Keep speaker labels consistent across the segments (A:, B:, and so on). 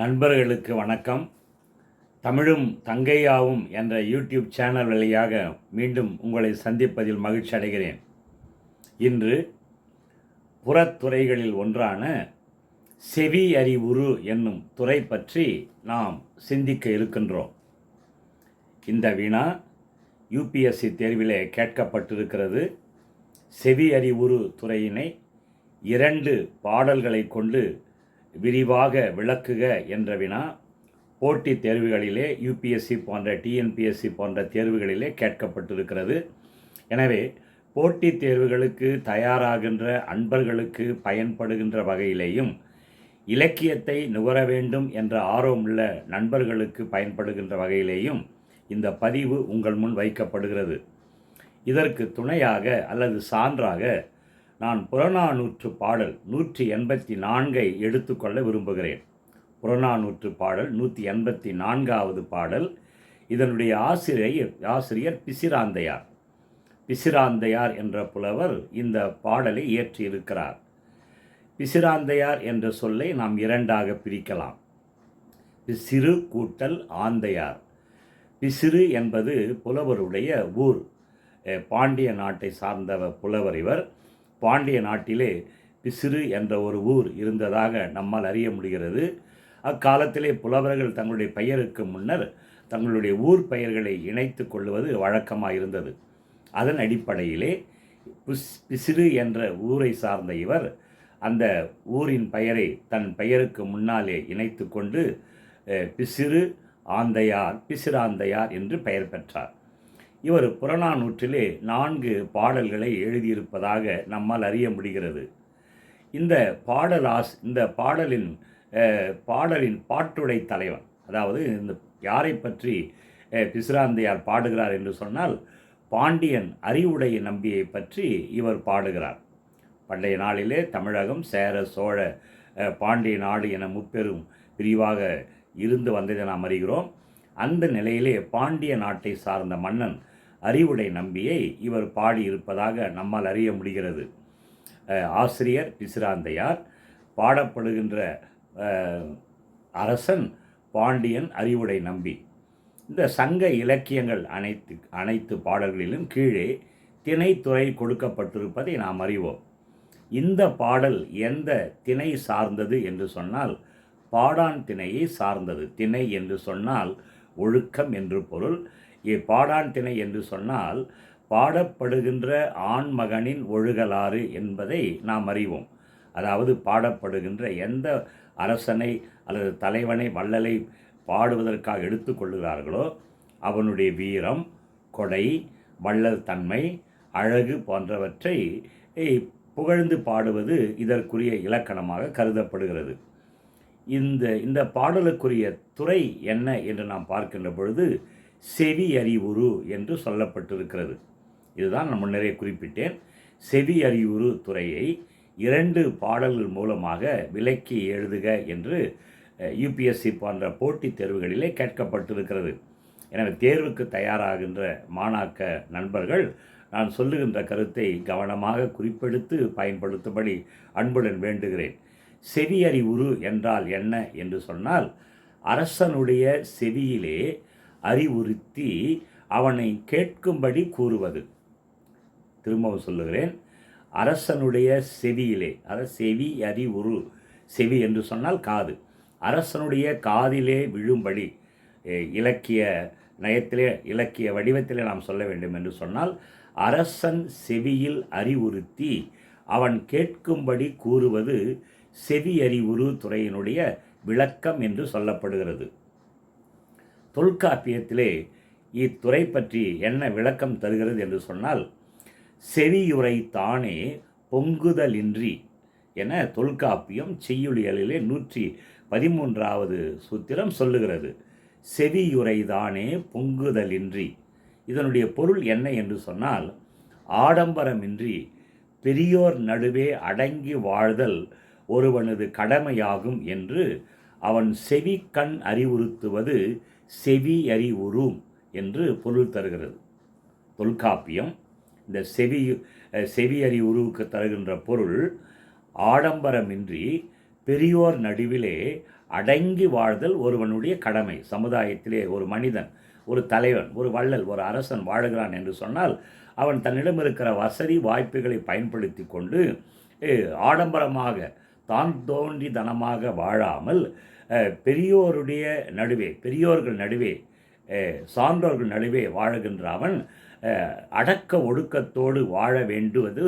A: நண்பர்களுக்கு வணக்கம். தமிழும் தங்கையாவும் என்ற யூடியூப் சேனல் வழியாக மீண்டும் உங்களை சந்திப்பதில் மகிழ்ச்சி அடைகிறேன். இன்று புறத்துறைகளில் ஒன்றான செவி அறிவுரு என்னும் துறை பற்றி நாம் சிந்திக்க இருக்கின்றோம். இந்த வினா யூபிஎஸ்சி தேர்விலே கேட்கப்பட்டிருக்கிறது. செவி அறிவுரு துறையினை இரண்டு பாடல்களை கொண்டு விரிவாக விளக்குக என்ற வினா போட்டித் தேர்வுகளிலே யூபிஎஸ்சி போன்ற டிஎன்பிஎஸ்சி போன்ற தேர்வுகளிலே கேட்கப்பட்டிருக்கிறது. எனவே போட்டித் தேர்வுகளுக்கு தயாராகின்ற அன்பர்களுக்கு பயன்படுகின்ற வகையிலேயும் இலக்கியத்தை நுகர வேண்டும் என்ற ஆர்வமுள்ள நண்பர்களுக்கு பயன்படுகின்ற வகையிலேயும் இந்த பதிவு உங்கள் முன் வைக்கப்படுகிறது. இதற்கு துணையாக அல்லது சான்றாக நான் புறநானூற்று பாடல் நூற்றி எண்பத்தி நான்கை எடுத்துக்கொள்ள விரும்புகிறேன். புறநானூற்று பாடல் நூற்றி எண்பத்தி நான்காவது பாடல். இதனுடைய ஆசிரியர் ஆசிரியர் பிசிராந்தையார். பிசிராந்தையார் என்ற புலவர் இந்த பாடலை இயற்றியிருக்கிறார். பிசிராந்தையார் என்ற சொல்லை நாம் இரண்டாக பிரிக்கலாம். பிசிறு கூட்டல் ஆந்தையார். பிசிறு என்பது புலவருடைய ஊர். பாண்டிய நாட்டை சார்ந்த புலவர் இவர். பாண்டிய நாட்டிலே பிசிறு என்ற ஒரு ஊர் இருந்ததாக நம்மால் அறிய முடிகிறது. அக்காலத்திலே புலவர்கள் தங்களுடைய பெயருக்கு முன்னர் தங்களுடைய ஊர் பெயர்களை இணைத்து கொள்வது வழக்கமாக இருந்தது. அதன் அடிப்படையிலே பிஸ் பிசிறு என்ற ஊரை சார்ந்த இவர் அந்த ஊரின் பெயரை தன் பெயருக்கு முன்னாலே இணைத்து கொண்டு பிசிறு ஆந்தையார் பிசிறாந்தையார் என்று பெயர் பெற்றார். இவர் புறநானூற்றிலே நான்கு பாடல்களை எழுதியிருப்பதாக நம்மால் அறிய முடிகிறது. இந்த பாடலாஸ் இந்த பாடலின் பாடலின் பாட்டுடை தலைவன் அதாவது இந்த யாரை பற்றி பிசுராந்தையார் பிசிராந்தையார் பாடுகிறார் என்று சொன்னால் பாண்டியன் அறிவுடைய நம்பியை பற்றி இவர் பாடுகிறார். பண்டைய நாளிலே தமிழகம் சேர சோழ பாண்டிய நாடு என முப்பெரும் பிரிவாக இருந்து வந்ததை நாம் அறிகிறோம். அந்த நிலையிலே பாண்டிய நாட்டை சார்ந்த மன்னன் அறிவுடை நம்பியை இவர் பாடியிருப்பதாக நம்மால் அறிய முடிகிறது. ஆசிரியர் பிசிராந்தையார் பாடப்படுகின்ற அரசன் பாண்டியன் அறிவுடை நம்பி. இந்த சங்க இலக்கியங்கள் அனைத்து அனைத்து பாடல்களிலும் கீழே திணைத்துறை கொடுக்கப்பட்டிருப்பதை நாம் அறிவோம். இந்த பாடல் எந்த திணை சார்ந்தது என்று சொன்னால் பாடான் திணையை சார்ந்தது. திணை என்று சொன்னால் ஒழுக்கம் என்று பொருள். ஏ பாடான் திணை என்று சொன்னால் பாடப்படுகின்ற ஆண்மகனின் ஒழுகலாறு என்பதை நாம் அறிவோம். அதாவது பாடப்படுகின்ற எந்த அரசனை அல்லது தலைவனை வள்ளலை பாடுவதற்காக எடுத்துக்கொள்கிறார்களோ அவனுடைய வீரம் கொடை வள்ளல் தன்மை அழகு போன்றவற்றை புகழ்ந்து பாடுவது இதற்குரிய இலக்கணமாக கருதப்படுகிறது. இந்த இந்த பாடலுக்குரிய துறை என்ன என்று நாம் பார்க்கின்ற பொழுது செவி அறிவுறு என்று சொல்லப்பட்டிருக்கிறது. இதுதான் நான் முன்னரே குறிப்பிட்டேன். செவி அறிவுறு துறையை இரண்டு பாடல்கள் மூலமாக விலக்கி எழுதுக என்று யூபிஎஸ்சி போன்ற போட்டித் தேர்வுகளிலே கேட்கப்பட்டிருக்கிறது. எனவே தேர்வுக்கு தயாராகின்ற மாணாக்க நண்பர்கள் நான் சொல்லுகின்ற கருத்தை கவனமாக குறிப்பெடுத்து பயன்படுத்தும்படி அன்புடன் வேண்டுகிறேன். செவியறிவுறு என்றால் என்ன என்று சொன்னால் அரசனுடைய செவியிலே அறிவுறுத்தி அவனை கேட்கும்படி கூறுவது. திரும்பவும் சொல்லுகிறேன். அரசனுடைய செவியிலே அதாவது செவி அறிவுரு செவி என்று சொன்னால் காது. அரசனுடைய காதிலே விழும்படி இலக்கிய நயத்திலே இலக்கிய வடிவத்திலே நாம் சொல்ல வேண்டும் என்று சொன்னால் அரசன் செவியில் அறிவுறுத்தி அவன் கேட்கும்படி கூறுவது செவி அறிவுறு துறையினுடைய விளக்கம் என்று சொல்லப்படுகிறது. தொல்காப்பியத்திலே இத்துறை பற்றி என்ன விளக்கம் தருகிறது என்று சொன்னால் செவியுரை தானே பொங்குதலின்றி என தொல்காப்பியம் செய்யுளியலிலே நூற்றி பதிமூன்றாவது சூத்திரம் சொல்லுகிறது. செவியுரை தானே பொங்குதலின்றி. இதனுடைய பொருள் என்ன என்று சொன்னால் ஆடம்பரமின்றி பெரியோர் நடுவே அடங்கி வாழ்தல் ஒருவனது கடமையாகும் என்று அவன் செவி கண் அறிவுறுத்துவது செவி உரும் என்று பொருள் தருகிறது. தொல்காப்பியம் இந்த செவி அஹ், உருவுக்கு தருகின்ற பொருள் ஆடம்பரமின்றி பெரியோர் நடுவிலே அடங்கி வாழ்தல் ஒருவனுடைய கடமை. சமுதாயத்திலே ஒரு மனிதன் ஒரு தலைவன் ஒரு வள்ளல் ஒரு அரசன் வாழுகிறான் என்று சொன்னால் அவன் தன்னிடம் இருக்கிற வசதி வாய்ப்புகளை பயன்படுத்தி கொண்டு ஆடம்பரமாக தான் தோன்றி தனமாக வாழாமல் பெரியோருடைய நடுவே பெரியோர்கள் நடுவே சான்றோர்கள் நடுவே வாழுகின்ற அவன் அடக்க ஒடுக்கத்தோடு வாழ வேண்டுவது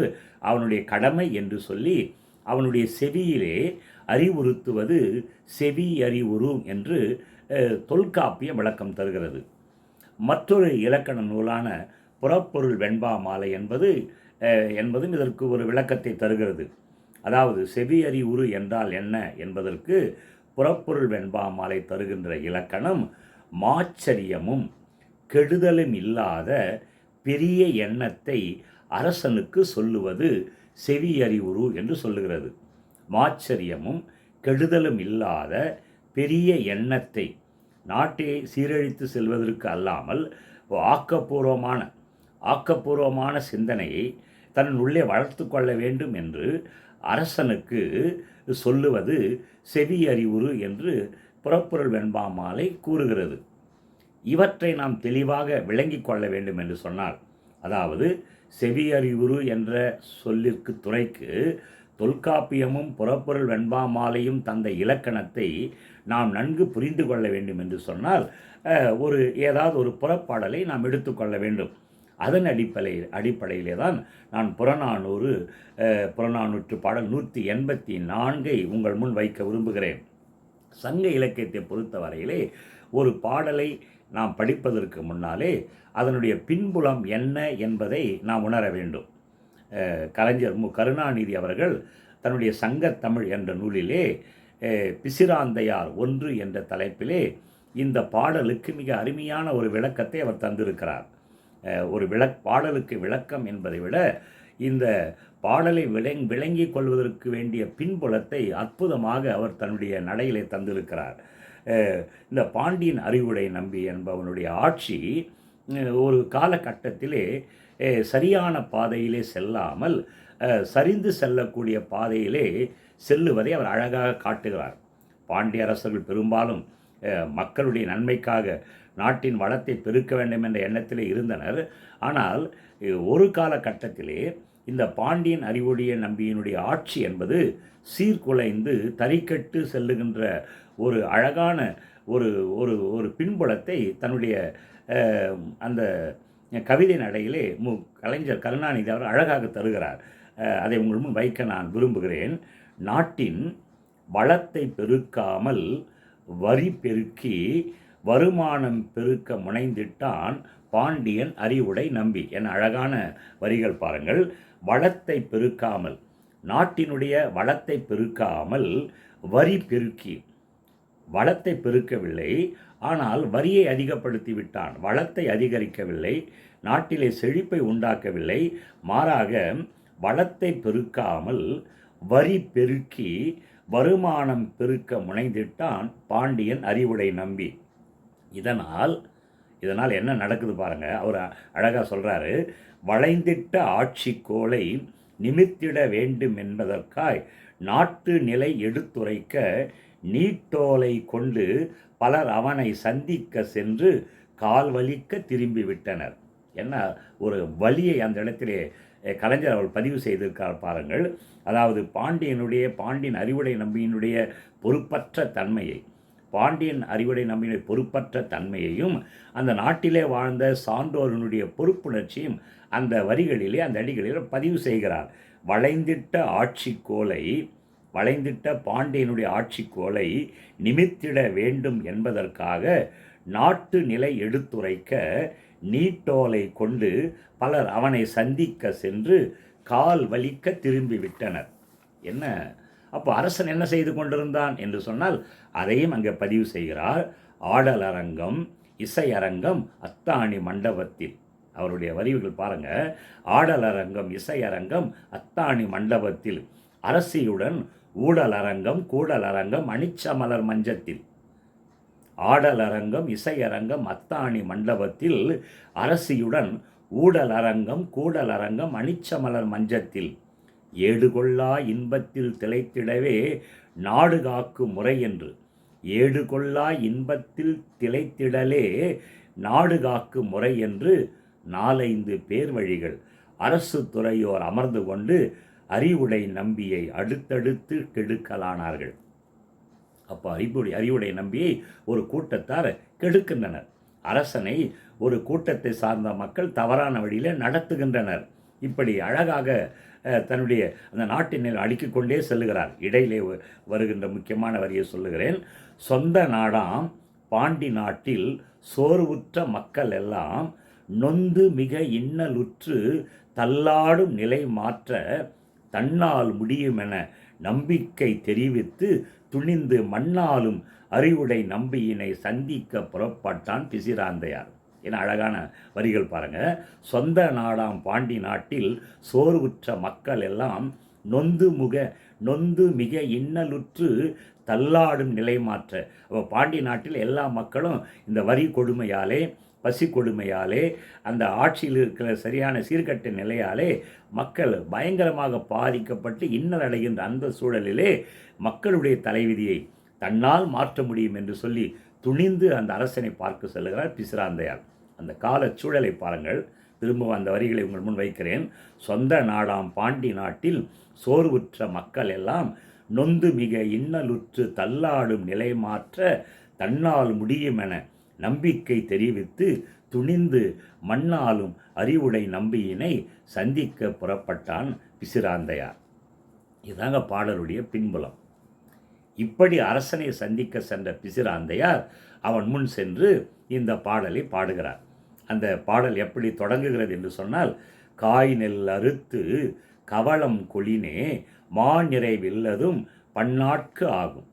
A: அவனுடைய கடமை என்று சொல்லி அவனுடைய செவியிலே அறிவுறுத்துவது செவி அறிவுறும் என்று தொல்காப்பிய விளக்கம் தருகிறது. மற்றொரு இலக்கண நூலான புறப்பொருள் வெண்பா மாலை என்பது என்பதும் இதற்கு ஒரு விளக்கத்தை தருகிறது. அதாவது செவி அறிவுறு என்றால் என்ன என்பதற்கு புறப்பொருள் வெண்பா மாலை தருகின்ற இலக்கணம் மாச்சரியமும் கெடுதலும் இல்லாத பெரிய எண்ணத்தை அரசனுக்கு சொல்லுவது செவியறிவுரு என்று சொல்லுகிறது. மாச்சரியமும் கெடுதலும் இல்லாத பெரிய எண்ணத்தை நாட்டை சீரழித்து செல்வதற்கு அல்லாமல் ஆக்கப்பூர்வமான ஆக்கப்பூர்வமான சிந்தனையை தன் உள்ளே வளர்த்து கொள்ள வேண்டும் என்று அரசனுக்கு சொல்லுவது செவி அறிவுறு என்று புறப்பொருள் வெண்பாமாலை கூறுகிறது. இவற்றை நாம் தெளிவாக விளங்கி கொள்ள வேண்டும் என்று சொன்னார் அதாவது செவி அறிவுறு என்ற சொல்லிற்கு துறைக்கு தொல்காப்பியமும் புறப்பொருள் வெண்பாமாலையும் தந்த இலக்கணத்தை நாம் நன்கு புரிந்து கொள்ள வேண்டும் என்று சொன்னால் ஒரு ஏதாவது ஒரு புறப்பாடலை நாம் எடுத்துக்கொள்ள வேண்டும். அதன் அடிப்படை அடிப்படையிலே தான் நான் புறநானூறு புறநானூற்று பாடல் நூற்றி எண்பத்தி நான்கை உங்கள் முன் வைக்க விரும்புகிறேன். சங்க இலக்கியத்தை பொறுத்த வரையிலே ஒரு பாடலை நாம் படிப்பதற்கு முன்னாலே அதனுடைய பின்புலம் என்ன என்பதை நாம் உணர வேண்டும். கலைஞர் மு. கருணாநிதி அவர்கள் தன்னுடைய சங்கத்தமிழ் என்ற நூலிலே பிசிராந்தையார் ஒன்று என்ற தலைப்பிலே இந்த பாடலுக்கு மிக அருமையான ஒரு விளக்கத்தை அவர் தந்திருக்கிறார். ஒரு விளக் பாடலுக்கு விளக்கம் என்பதை விட இந்த பாடலை விளங் விளங்கி கொள்வதற்கு வேண்டிய பின்புலத்தை அற்புதமாக அவர் தன்னுடைய நடையிலே தந்திருக்கிறார். இந்த பாண்டியன் அறிவுடை நம்பி என்பவனுடைய ஆட்சி ஒரு காலகட்டத்திலே சரியான பாதையிலே செல்லாமல் சரிந்து செல்லக்கூடிய பாதையிலே செல்லுவதை அவர் அழகாக காட்டுகிறார். பாண்டிய அரசர்கள் பெரும்பாலும் மக்களுடைய நன்மைக்காக நாட்டின் வளத்தை பெருக்க வேண்டும் என்ற எண்ணத்திலே இருந்தனர். ஆனால் ஒரு காலகட்டத்திலே இந்த பாண்டியன் அறிவுடைய நம்பியினுடைய ஆட்சி என்பது சீர்குலைந்து தறிக்கட்டு செல்லுகின்ற ஒரு அழகான ஒரு ஒரு ஒரு பின்புலத்தை தன்னுடைய அந்த கவிதை நடையிலே மு கலைஞர் கருணாநிதி அவர் அழகாக தருகிறார். அதை உங்கள் முன் வைக்க நான் விரும்புகிறேன். நாட்டின் வளத்தை பெருக்காமல் வரி பெருக்கி வருமானம் பெருக்க முனைந்திட்டான் பாண்டியன் அறிவுடை நம்பி. என அழகான வரிகள் பாருங்கள். வளத்தை பெருக்காமல் நாட்டினுடைய வளத்தை பெருக்காமல் வரி பெருக்கி. வளத்தை பெருக்கவில்லை ஆனால் வரியை அதிகப்படுத்தி விட்டான் வளத்தை அதிகரிக்கவில்லை நாட்டிலே செழிப்பை உண்டாக்கவில்லை. மாறாக வளத்தை பெருக்காமல் வரி பெருக்கி வருமானம் பெருக்க முனைந்திட்டான் பாண்டியன் அறிவுடை நம்பி. இதனால் இதனால் என்ன நடக்குது பாருங்கள் அவர் அழகாக சொல்கிறாரு வளைந்திட்ட ஆட்சி கோலை நிமித்திட வேண்டும் என்பதற்காய் நாட்டு நிலை எடுத்துரைக்க நீட்டோலை கொண்டு பலர் அவனை சந்திக்க சென்று கால் வலிக்க திரும்பி விட்டனர் என்ன ஒரு வலியை அந்த இடத்திலே கலைஞர் அவர் பதிவு செய்திருக்கார் பாருங்கள். அதாவது பாண்டியனுடைய பாண்டியன் அறிவுடை நம்பியினுடைய பொறுப்பற்ற தன்மையை பாண்டியன் அறிவுரை நம்பின பொறுப்பற்ற தன்மையையும் அந்த நாட்டிலே வாழ்ந்த சான்றோரனுடைய பொறுப்புணர்ச்சியும் அந்த வரிகளிலே அந்த அடிகளில் பதிவு செய்கிறார். வளைந்திட்ட ஆட்சி கோலை வளைந்திட்ட பாண்டியனுடைய ஆட்சி கோலை நிமித்திட வேண்டும் என்பதற்காக நாட்டு நிலை எடுத்துரைக்க நீட்டோலை கொண்டு பலர் அவனை சந்திக்க சென்று கால் வலிக்க திரும்பிவிட்டனர் என்ன? அப்போ அரசன் என்ன செய்து கொண்டிருந்தான் என்று சொன்னால் அதையும் அங்கே பதிவு செய்கிறார். ஆடலரங்கம் இசையரங்கம் அத்தாணி மண்டபத்தில். அவருடைய வரிவுகள் பாருங்க. ஆடலரங்கம் இசையரங்கம் அத்தாணி மண்டபத்தில். அரசியுடன் ஊடலரங்கம் கூடலரங்கம் அணிச்சமலர் மஞ்சத்தில். ஆடலரங்கம் இசையரங்கம் அத்தாணி மண்டபத்தில் அரசியுடன் ஊடலரங்கம் கூடலரங்கம் அணிச்சமலர் மஞ்சத்தில். ஏடுகொள்ளா இன்பத்தில் திளைத்திடவே நாடு காக்கும் முறை என்று ஏடுகொள்ளா இன்பத்தில் திளைத்திடலே நாடு காக்கும் முறை என்று நாலைந்து பேர் வழிகள் அரசு துறையோர் அமர்ந்து கொண்டு அறிவுடை நம்பியை அடுத்தடுத்து கெடுக்கலானார்கள். அப்போ அறிவுடை அறிவுடை நம்பியை ஒரு கூட்டத்தார் கெடுக்கின்றனர். அரசனை ஒரு கூட்டத்தை சார்ந்த மக்கள் தவறான வழியில் நடத்துகின்றனர். இப்படி அழகாக தன்னுடைய அந்த நாட்டினை அடுக்கிக் கொண்டே செல்லுகிறார். இடையிலே வருகின்ற முக்கியமான வரியை சொல்லுகிறேன். சொந்த நாடாம் பாண்டி நாட்டில் சோர்வுற்ற மக்கள் எல்லாம் நொந்து மிக இன்னலுற்று தள்ளாடும் நிலை மாற்ற தன்னால் முடியுமென நம்பிக்கை தெரிவித்து துணிந்து மண்ணாலும் அறிவுடை நம்பியினை சந்திக்க புறப்பட்டான் பிசிராந்தையார். என அழகான வரிகள் பாருங்கள் சொந்த நாடாம் பாண்டி நாட்டில் சோர்வுற்ற மக்கள் எல்லாம் நொந்து முக நொந்து மிக இன்னலுற்று தள்ளாடும் நிலை மாற்ற. அப்போ பாண்டி நாட்டில் எல்லா மக்களும் இந்த வரி கொடுமையாலே பசி கொடுமையாலே அந்த ஆட்சியில் இருக்கிற சரியான சீர்கட்ட நிலையாலே மக்கள் பயங்கரமாக பாதிக்கப்பட்டு இன்னல் அடைகின்ற அந்த சூழலிலே மக்களுடைய தலைவிதியை தன்னால் மாற்ற முடியும் என்று சொல்லி துணிந்து அந்த அரசனை பார்க்க செல்கிறார் பிசிராந்தையார். அந்த கால சூழலை பாருங்கள். திரும்ப அந்த வரிகளை உங்கள் முன் வைக்கிறேன். சொந்த நாடாம் பாண்டி நாட்டில் சோர்வுற்ற மக்கள் எல்லாம் நொந்து மிக இன்னலுற்று தள்ளாடும் நிலை மாற்ற தன்னால் முடியுமென நம்பிக்கை தெரிவித்து துணிந்து மண்ணாலும் அறிவுடை நம்பியினை சந்திக்க புறப்பட்டான் பிசிராந்தையார். இதாங்க பாடலுடைய பின்புலம். இப்படி அரசனை சந்திக்க சென்ற பிசிராந்தையார் அவன் முன் சென்று இந்த பாடலை பாடுகிறார். அந்த பாடல் எப்படி தொடங்குகிறது என்று சொன்னால் காய் நெல் அறுத்து கவளம் கொளினே மா நிறைவில்லதும் பன்னாட்கு ஆகும்.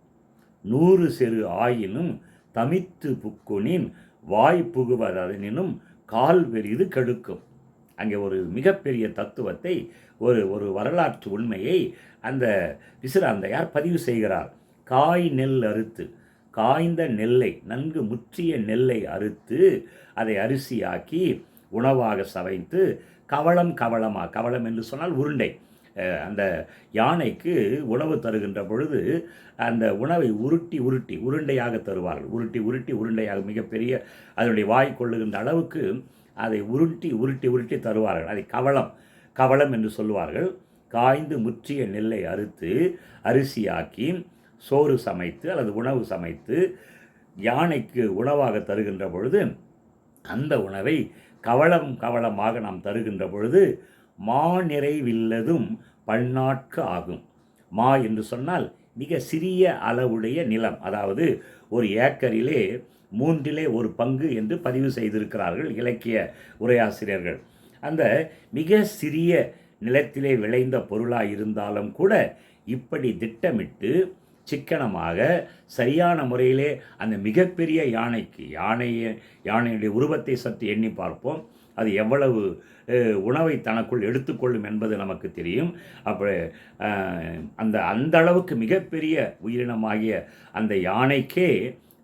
A: நூறு செரு ஆயினும் தமித்து புக்குனின் வாய் புகுவதனினும் கால் பெரிது கெடுக்கும். அங்கே ஒரு மிகப்பெரிய தத்துவத்தை ஒரு ஒரு வரலாற்று உண்மையை அந்த விசிறாந்தையார் பதிவு செய்கிறார். காய் நெல் அறுத்து காய்ந்த நெல்லை நன்கு முற்றிய நெல்லை அறுத்து அதை அரிசியாக்கி உணவாக சவைத்து கவளம் கவளமாக கவளம் என்று சொன்னால் உருண்டை. அந்த யானைக்கு உணவு தருகின்ற பொழுது அந்த உணவை உருட்டி உருட்டி உருண்டையாக தருவார்கள். உருட்டி உருட்டி உருண்டையாக மிகப்பெரிய அதனுடைய வாய் கொள்ளுகின்ற அளவுக்கு அதை உருட்டி உருட்டி உருட்டி தருவார்கள். அதை கவளம் கவளம் என்று சொல்லுவார்கள். காய்ந்து முற்றிய நெல்லை அறுத்து அரிசியாக்கி சோறு சமைத்து அல்லது உணவு சமைத்து யானைக்கு உணவாக தருகின்ற பொழுது அந்த உணவை கவளம் கவளமாக நாம் தருகின்ற பொழுது மா நிறைவில்லதும் பன்னாட்கு ஆகும். மா என்று சொன்னால் மிக சிறிய அளவுடைய நிலம். அதாவது ஒரு ஏக்கரிலே மூன்றிலே ஒரு பங்கு என்று பதிவு செய்திருக்கிறார்கள் இலக்கிய உரையாசிரியர்கள். அந்த மிக சிறிய நிலத்திலே விளைந்த பொருளாக இருந்தாலும் கூட இப்படி திட்டமிட்டு சிக்கனமாக சரியான முறையிலே அந்த மிகப்பெரிய யானைக்கு யானையை யானையுடைய உருவத்தை சற்று எண்ணி பார்ப்போம். அது எவ்வளவு உணவை தனக்குள் எடுத்துக்கொள்ளும் என்பது நமக்கு தெரியும். அப்போ அந்த அந்த அளவுக்கு மிகப்பெரிய உயிரினமாகிய அந்த யானைக்கே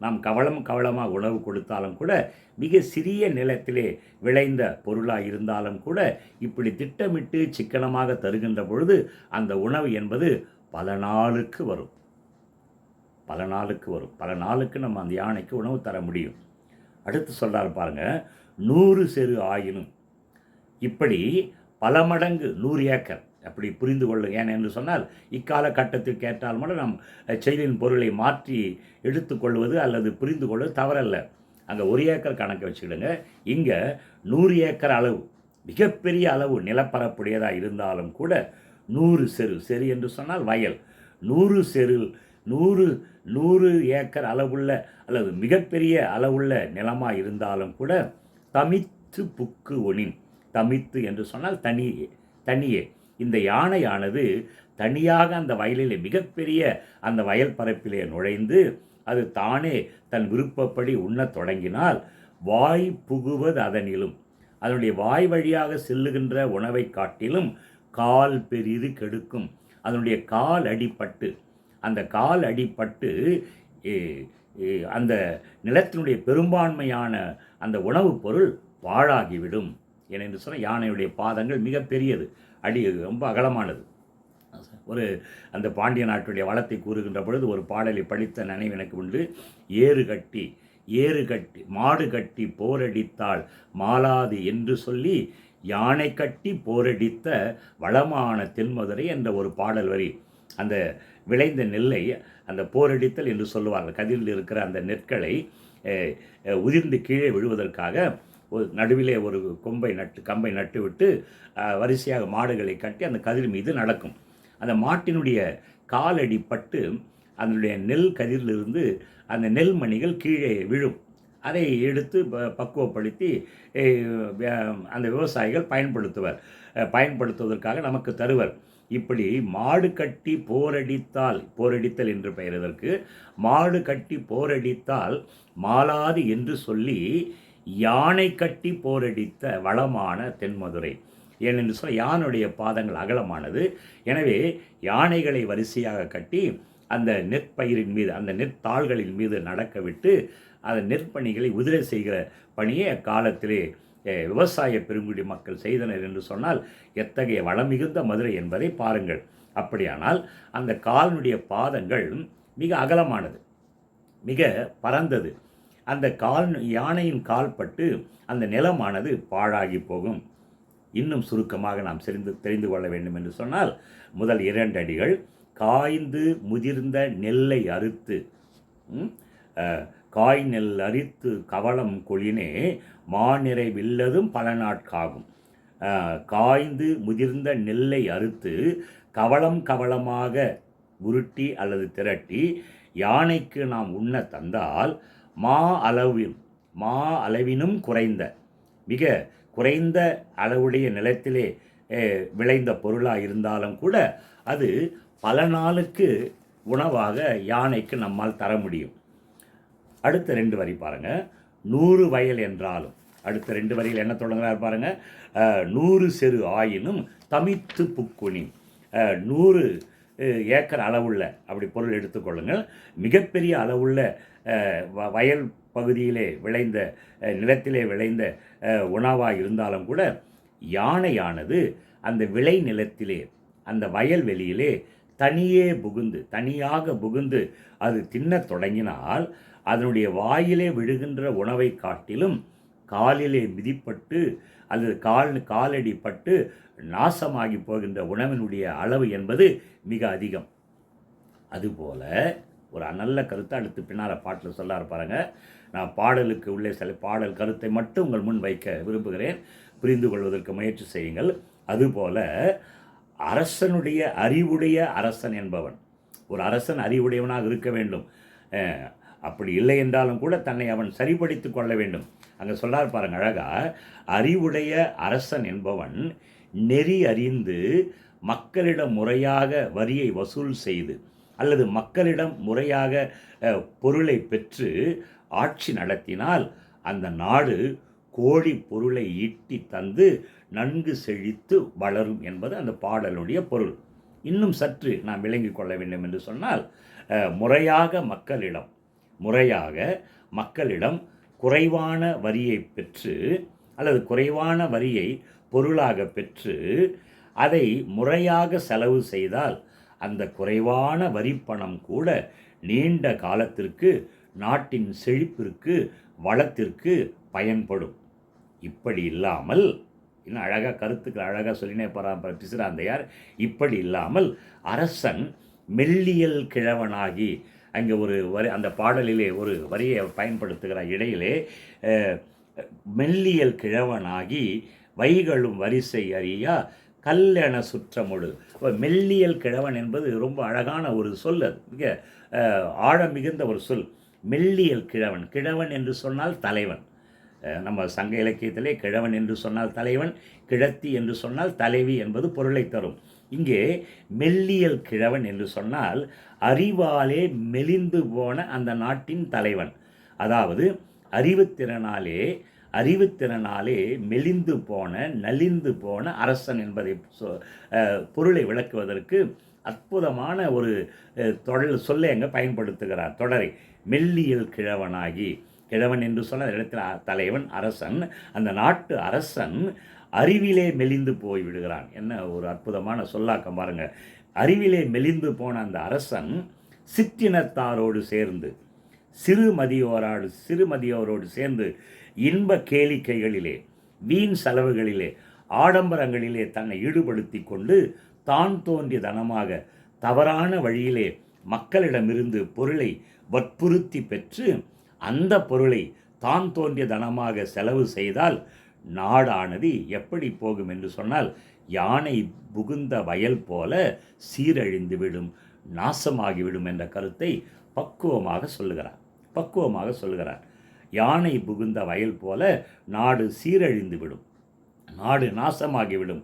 A: நாம் கவலம் கவலமாக உணவு கொடுத்தாலும் கூட மிக சிறிய நிலத்திலே விளைந்த பொருளாக இருந்தாலும் கூட இப்படி திட்டமிட்டு சிக்கனமாக தருகின்ற பொழுது அந்த உணவு என்பது பல நாளுக்கு வரும். பல நாளுக்கு வரும். பல நாளுக்கு நம்ம அந்த யானைக்கு உணவு தர முடியும். அடுத்து சொல்கிறார் பாருங்கள் நூறு செரு ஆயினும். இப்படி பல மடங்கு நூறு ஏக்கர். அப்படி புரிந்து கொள்ளும் ஏன் என்று சொன்னால் இக்கால கட்டத்தில் கேட்டால் மட்டும் நம் செயலின் பொருளை மாற்றி எடுத்துக்கொள்வது அல்லது புரிந்து கொள்வது தவறல்ல. அங்கே ஒரு ஏக்கர் கணக்கு வச்சுக்கிடுங்க. இங்கே நூறு ஏக்கர் அளவு மிகப்பெரிய அளவு நிலப்பரப்புடையதாக இருந்தாலும் கூட நூறு செரு. செரு என்று சொன்னால் வயல். நூறு செரு நூறு நூறு ஏக்கர் அளவுள்ள அல்லது மிகப்பெரிய அளவுள்ள நிலமாக இருந்தாலும் கூட தமித்து புக்கு ஒனின். தமித்து என்று சொன்னால் தனியே தனியே. இந்த யானையானது தனியாக அந்த வயலிலே மிகப்பெரிய அந்த வயல் பரப்பிலே நுழைந்து அது தானே தன் விருப்பப்படி உண்ணத் தொடங்கினால் வாய் புகுவது அதனிலும். அதனுடைய வாய் வழியாக செல்லுகின்ற உணவை காட்டிலும் கால் பெரிது கெடுக்கும். அதனுடைய கால் அடிப்பட்டு அந்த கால் அடிப்பட்டு அந்த நிலத்தினுடைய பெரும்பான்மையான அந்த உணவுப் பொருள் பாழாகிவிடும் ஏனென்று சொன்னால் யானையுடைய பாதங்கள் மிகப்பெரியது அடி ரொம்ப அகலமானது. ஒரு அந்த பாண்டிய நாட்டுடைய வளத்தை கூறுகின்ற பொழுது ஒரு பாடலை படித்த நினைவு எனக்கு உண்டு. ஏறு கட்டி ஏறு கட்டி மாடு கட்டி போரடித்தால் மாலாது என்று சொல்லி யானை கட்டி போரடித்த வளமான தென்மதுரை என்ற ஒரு பாடல் வரி. அந்த விளைந்த நெல்லை அந்த போரடித்தல் என்று சொல்லுவாங்க. கதிரில் இருக்கிற அந்த நெற்களை உதிர்ந்து கீழே விழுவதற்காக ஒரு நடுவிலே ஒரு கொம்பை நட்டு கம்பை நட்டுவிட்டு வரிசையாக மாடுகளை கட்டி அந்த கதிர் மீது நடக்கும். அந்த மாட்டினுடைய காலடி பட்டு அதனுடைய நெல் கதிரிலிருந்து அந்த நெல் மணிகள் கீழே விழும். அதை எடுத்து ப- பக்குவப்படுத்தி அந்த விவசாயிகள் பயன்படுத்துவர் பயன்படுத்துவதற்காக நமக்கு தருவர். இப்படி மாடு கட்டி போரடித்தால் போரடித்தல் என்று பெயர் இதற்கு மாடு கட்டி போரடித்தால் மாலாது என்று சொல்லி யானை கட்டி போரடித்த வளமான தென்மதுரை. ஏனென்று சொல்ல யானுடைய பாதங்கள் அகலமானது. எனவே யானைகளை வரிசையாக கட்டி அந்த நெற்பயிரின் மீது அந்த நெற்தாள்களின் மீது நடக்க விட்டு அந்த நெற்பணிகளை உதிரை செய்கிற பணியை அக்காலத்திலே விவசாய பெருங்குடி மக்கள் செய்தனர் என்று சொன்னால் எத்தகைய வளம் மிகுந்த மதுரை என்பதை பாருங்கள். அப்படியானால் அந்த காலனுடைய பாதங்கள் மிக அகலமானது மிக பரந்தது. அந்த கால் யானையின் கால்பட்டு அந்த நிலமானது பாழாகி போகும். இன்னும் சுருக்கமாக நாம் தெரிந்து தெரிந்து கொள்ள வேண்டும் என்று சொன்னால் முதல் இரண்டு அடிகள் காய்ந்து முதிர்ந்த நெல்லை அறுத்து காய் நெல் அரித்து கவளம் கொளினே மாநிறை வில்லதும் பல நாட்காகும். காய்ந்து முதிர்ந்த நெல்லை அறுத்து கவளம் கவளமாக உருட்டி அல்லது திரட்டி யானைக்கு நாம் உண்ண தந்தால் மா அளவில் மா அளவினும் குறைந்த மிக குறைந்த அளவுடைய நிலத்திலே விளைந்த பொருளாக இருந்தாலும் கூட அது பல நாளுக்கு உணவாக யானைக்கு நம்மால் தர முடியும். அடுத்த ரெண்டு வரி பாருங்க. நூறு வயல் என்றாலும். அடுத்த ரெண்டு வரியில் என்ன தொடங்குறாரு பாருங்க. நூறு செரு ஆயினும் தமித்து புக்குனி. நூறு ஏக்கர் அளவுள்ள அப்படி பொருள் எடுத்துக்கொள்ளுங்கள் மிகப்பெரிய அளவுள்ள வ- வயல் பகுதியிலே விளைந்த நிலத்திலே விளைந்த உணவாக இருந்தாலும் கூட யானையானது அந்த விளை நிலத்திலே அந்த வயல்வெளியிலே தனியே புகுந்து தனியாக புகுந்து அது தின்னத் தொடங்கினால் அதனுடைய வாயிலே விழுகின்ற உணவை காட்டிலும் காலிலே மிதிப்பட்டு அல்லது கால் காலடிப்பட்டு நாசமாகி போகின்ற உணவினுடைய அளவு என்பது மிக அதிகம். அதுபோல ஒரு நல்ல கருத்தை அடுத்து பின்னால் பாட்டில் சொல்ல பாருங்க. நான் பாடலுக்கு உள்ளே சில பாடல் கருத்தை மட்டும் உங்கள் முன் வைக்க விரும்புகிறேன். புரிந்து கொள்வதற்கு முயற்சி செய்யுங்கள். அதுபோல அரசனுடைய அறிவுடைய அரசன் என்பவன். ஒரு அரசன் அறிவுடையவனாக இருக்க வேண்டும். அப்படி இல்லை என்றாலும் கூட தன்னை அவன் சரிபடித்து கொள்ள வேண்டும். அங்கே சொல்லார் பாருங்க அழகா அறிவுடைய அரசன் என்பவன் நெறி அறிந்து மக்களிடம் முறையாக வரியை வசூல் செய்து அல்லது மக்களிடம் முறையாக பொருளை பெற்று ஆட்சி நடத்தினால் அந்த நாடு கோடி பொருளை ஈட்டி தந்து நன்கு செழித்து வளரும் என்பது அந்த பாடலுடைய பொருள். இன்னும் சற்று நாம் விளங்கிக் கொள்ள வேண்டும் என்று சொன்னால் முறையாக மக்களிடம் முறையாக மக்களிடம் குறைவான வரியை பெற்று அல்லது குறைவான வரியை பொருளாக பெற்று அதை முறையாக செலவு செய்தால் அந்த குறைவான வரிப்பணம் கூட நீண்ட காலத்திற்கு நாட்டின் செழிப்பிற்கு வளத்திற்கு பயன்படும். இப்படி இல்லாமல் இன்னும் அழகாக கருத்துக்கள் அழகாக சொல்லினே போகிறான் பிசிராந்தையார். இப்படி இல்லாமல் அரசன் மெல்லியல் கிழவனாகி அங்கே ஒரு வரி அந்த பாடலிலே ஒரு வரியை பயன்படுத்துகிற பயன்படுத்துகிறார். இடையிலே மெல்லியல் கிழவனாகி வைகளும் வரிசை அறியா கல்லென சுற்றமுடு. மெல்லியல் கிழவன் என்பது ரொம்ப அழகான ஒரு சொல் அது. மிக ஆழம் மிகுந்த ஒரு சொல். மெல்லியல் கிழவன். கிழவன் என்று சொன்னால் தலைவன். நம்ம சங்க இலக்கியத்திலே கிழவன் என்று சொன்னால் தலைவன் கிழத்தி என்று சொன்னால் தலைவி என்பது பொருளை தரும். இங்கே மெல்லியல் கிழவன் என்று சொன்னால் அறிவாலே மெலிந்து போன அந்த நாட்டின் தலைவன். அதாவது அறிவுத்திறனாலே அறிவுத்திறனாலே மெலிந்து போன நலிந்து போன அரசன் என்பதை சொ- பொருளை விளக்குவதற்கு அற்புதமான ஒரு தொடர் சொல்லை அங்கே பயன்படுத்துகிறார். தொடரை மெல்லியல் கிழவனாகி கிழவன் என்று சொன்ன இடத்தில் தலைவன் அரசன் அந்த நாட்டு அரசன் அறிவிலே மெலிந்து போய் விடுகிறான். என்ன ஒரு அற்புதமான சொல்லாக்கம் பாருங்க. அறிவிலே மெலிந்து போன அந்த அரசன் சிற்றினத்தாரோடு சேர்ந்து சிறுமதியோராடு சிறுமதியோரோடு சேர்ந்து இன்ப கேளிக்கைகளிலே வீண் செலவுகளிலே ஆடம்பரங்களிலே தன்னை ஈடுபடுத்தி கொண்டு தான் தோன்றிய தனமாக தவறான வழியிலே மக்களிடமிருந்து பொருளை வற்புறுத்தி பெற்று அந்த பொருளை தான் தோன்றிய தனமாக செலவு செய்தால் நாடானது எப்படி போகும் என்று சொன்னால் யானை புகுந்த வயல் போல சீரழிந்துவிடும் நாசமாகிவிடும் என்ற கருத்தை பக்குவமாக சொல்லுகிறார். பக்குவமாக சொல்லுகிறார். யானை புகுந்த வயல் போல நாடு சீரழிந்து விடும் நாடு நாசமாகிவிடும்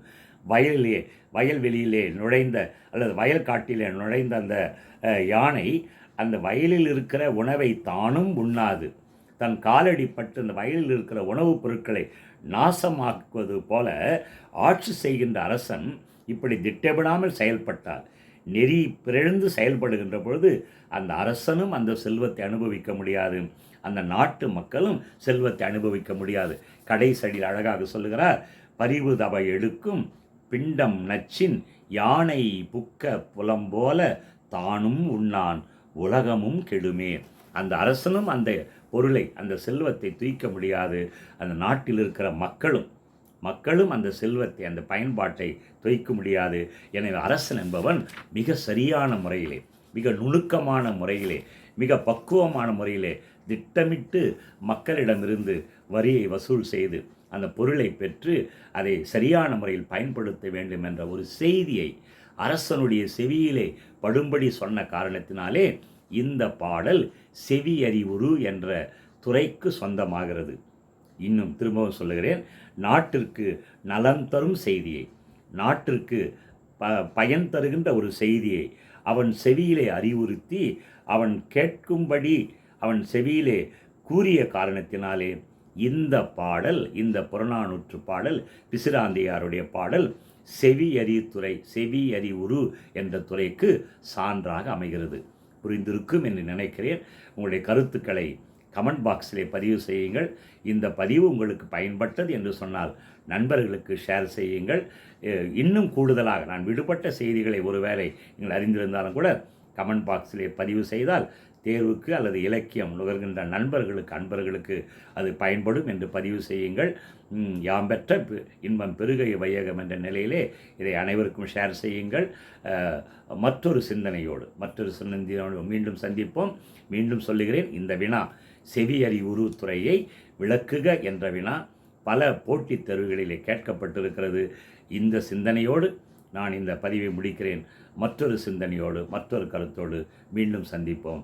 A: வயலிலே வயல்வெளியிலே நுழைந்த அல்லது வயல் காட்டிலே நுழைந்த அந்த யானை அந்த வயலில் இருக்கிற உணவை தானும் உண்ணாது. தன் காலடி பட்டு அந்த வயலில் இருக்கிற உணவுப் பொருட்களை நாசமாக்குவது போல ஆட்சி செய்கின்ற அரசன் இப்படி திட்டமிடாமல் செயல்பட்டார் நெறி பிறழ்ந்து செயல்படுகின்ற பொழுது அந்த அரசனும் அந்த செல்வத்தை அனுபவிக்க முடியாது. அந்த நாட்டு மக்களும் செல்வத்தை அனுபவிக்க முடியாது. கடைசடியில் அழகாக சொல்லுகிறார் பரிவு தவை எடுக்கும் பிண்டம் நச்சின் யானை புக்க புலம்போல தானும் உண்ணான் உலகமும் கெடுமே. அந்த அரசனும் அந்த பொருளை அந்த செல்வத்தை தூய்க்க முடியாது. அந்த நாட்டில் இருக்கிற மக்களும் மக்களும் அந்த செல்வத்தை அந்த பயன்பாட்டை துய்க்க முடியாது. எனவே அரசன் என்பவன் மிக சரியான முறையிலே மிக நுணுக்கமான முறையிலே மிக பக்குவமான முறையிலே திட்டமிட்டு மக்களிடமிருந்து வரியை வசூல் செய்து அந்த பொருளை பெற்று அதை சரியான முறையில் பயன்படுத்த வேண்டும் என்ற ஒரு செய்தியை அரசனுடைய செவியிலே படும்படி சொன்ன காரணத்தினாலே இந்த பாடல் செவியறிவுரு என்ற துறைக்கு சொந்தமாகிறது. இன்னும் திரும்பவும் சொல்லுகிறேன் நாட்டிற்கு நலன் தரும் செய்தியை நாட்டிற்கு ப பயன் தருகின்ற ஒரு செய்தியை அவன் செவியிலே அறிவுறுத்தி அவன் கேட்கும்படி அவன் செவியிலே கூறிய காரணத்தினாலே இந்த பாடல் இந்த புறநானூற்று பாடல் பிசிராந்தையாருடைய பாடல் செவியறித்துறை செவி என்ற துறைக்கு சான்றாக அமைகிறது. புரிந்திருக்கும் என்று நினைக்கிறேன். உங்களுடைய கருத்துக்களை கமெண்ட் பாக்ஸிலே பதிவு செய்யுங்கள். இந்த பதிவு உங்களுக்கு பயன்பட்டது என்று சொன்னால் நண்பர்களுக்கு ஷேர் செய்யுங்கள். இன்னும் கூடுதலாக நான் விடுபட்ட செய்திகளை ஒருவேளை நீங்கள் அறிந்திருந்தாலும் கூட கமெண்ட் பாக்ஸிலே பதிவு செய்தால் தேர்வுக்கு அல்லது இலக்கியம் நுகர்கின்ற நண்பர்களுக்கு அன்பர்களுக்கு அது பயன்படும் என்று பதிவு செய்யுங்கள். யாம் பெற்ற பெ- இன்பம் பெருகை வையகம் என்ற நிலையிலே இதை அனைவருக்கும் ஷேர் செய்யுங்கள். மற்றொரு சிந்தனையோடு மற்றொரு சிந்தனையோடு மீண்டும் சந்திப்போம். மீண்டும் சொல்லுகிறேன் இந்த வினா செவியறி அறிவுரு விளக்குக என்ற வினா பல போட்டித் தேர்வுகளிலே கேட்கப்பட்டிருக்கிறது. இந்த சிந்தனையோடு நான் இந்த பதிவை முடிக்கிறேன். மற்றொரு சிந்தனையோடு மற்றொரு கருத்தோடு மீண்டும் சந்திப்போம்.